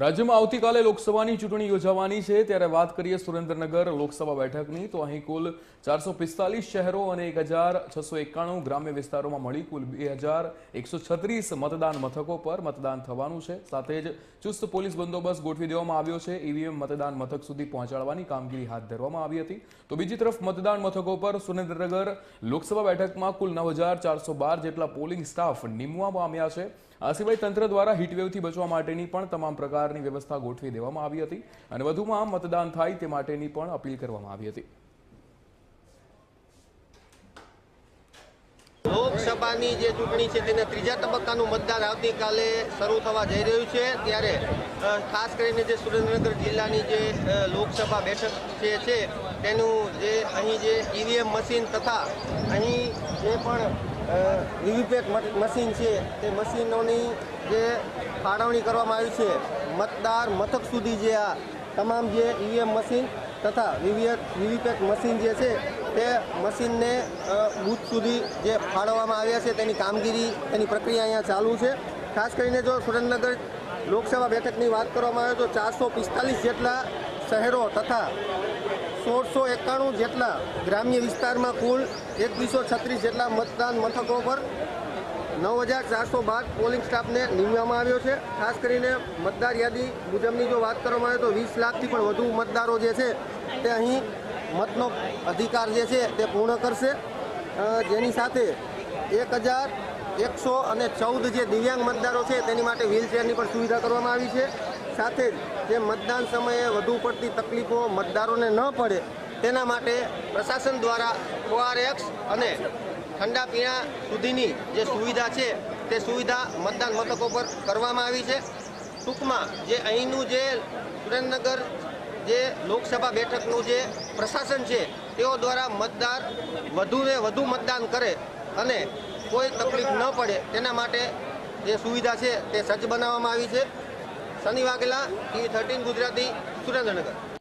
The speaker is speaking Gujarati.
રાજ્યમાં આવતીકાલે લોકસભાની ચૂંટણી યોજાવાની છે. ત્યારે વાત કરીએ સુરેન્દ્રનગર લોકસભા બેઠકની. તો અહીં કુલ ચારસો પિસ્તાલીસ શહેરો અને એક હજાર છસો એકાણું ગ્રામ્ય વિસ્તારોમાં મળી કુલ બે હજાર એકસો છત્રીસ મતદાન મથકો પર મતદાન થવાનું છે. સાથે જ ચુસ્ત પોલીસ બંદોબસ્ત ગોઠવી દેવામાં આવ્યો છે. ઈવીએમ મતદાન મથક સુધી પહોંચાડવાની કામગીરી હાથ ધરવામાં આવી હતી. તો બીજી તરફ મતદાન મથકો પર સુરેન્દ્રનગર લોકસભા બેઠકમાં કુલ નવ હજાર ચારસો બાર જેટલા પોલિંગ સ્ટાફ નીમવા પામ્યા છે. આ સિવાય તંત્ર દ્વારા હીટવેવથી બચવા માટેની પણ તમામ પ્રકારની વ્યવસ્થા ગોઠવી દેવામાં આવી હતી અને વધુમાં મતદાન થાય તે માટેની પણ અપીલ કરવામાં આવી હતી. લોકસભાની જે ચૂંટણી છે તેના ત્રીજા તબક્કાનું મતદાન આવતીકાલે શરૂ થવા જઈ રહ્યું છે. ત્યારે ખાસ કરીને જે સુરેન્દ્રનગર જિલ્લાની જે લોકસભા બેઠક જે છે, તેનું જે અહીં જે ઈવીએમ મશીન તથા અહીં જે પણ વીવીપેટ મશીન છે, તે મશીનોની જે ફાળવણી કરવામાં આવી છે. મતદાર મથક સુધી જે આ તમામ જે ઈવીએમ મશીન તથા વીવીપેટ મશીન જે છે, તે મશીનને બૂથ સુધી જે ફાળવવામાં આવ્યા છે, તેની કામગીરી, તેની પ્રક્રિયા અહીંયા ચાલુ છે. ખાસ કરીને જો સુરેન્દ્રનગર લોકસભા બેઠકની વાત કરવામાં આવે તો ચારસો પિસ્તાલીસ જેટલા શહેરો તથા સોળસો એકાણું જેટલા ગ્રામ્ય વિસ્તારમાં કુલ એકવીસો છત્રીસ જેટલા મતદાન મથકો પર નવ હજાર ચારસો બાર પોલિંગ સ્ટાફને નિમવામાં આવ્યો છે. ખાસ કરીને મતદાર યાદી મુજબની જો વાત કરવામાં આવે તો વીસ લાખથી પણ વધુ મતદારો જે છે તે અહીં મતનો અધિકાર જે છે તે પૂર્ણ કરશે. જેની સાથે એક હજાર એકસો અને ચૌદ જે દિવ્યાંગ મતદારો છે તેની માટે વ્હીલચેરની પણ સુવિધા કરવામાં આવી છે. સાથે જ જે મતદાન સમયે વધુ પડતી તકલીફો મતદારોને ન પડે તેના માટે પ્રશાસન દ્વારા ઓઆરએક્સ અને ઠંડા પીણા સુધીની જે સુવિધા છે, તે સુવિધા મતદાન મથકો પર કરવામાં આવી છે. ટૂંકમાં જે અહીંનું જે સુરેન્દ્રનગર જે લોકસભા બેઠકનું જે પ્રશાસન છે, તેઓ દ્વારા મતદાર વધુને વધુ મતદાન કરે અને કોઈ તકલીફ ન પડે તેના માટે જે સુવિધા છે, તે સજ્જ બનાવવામાં આવી છે. Shani Vaghela TV thirteen Gujarati, Surendranagar.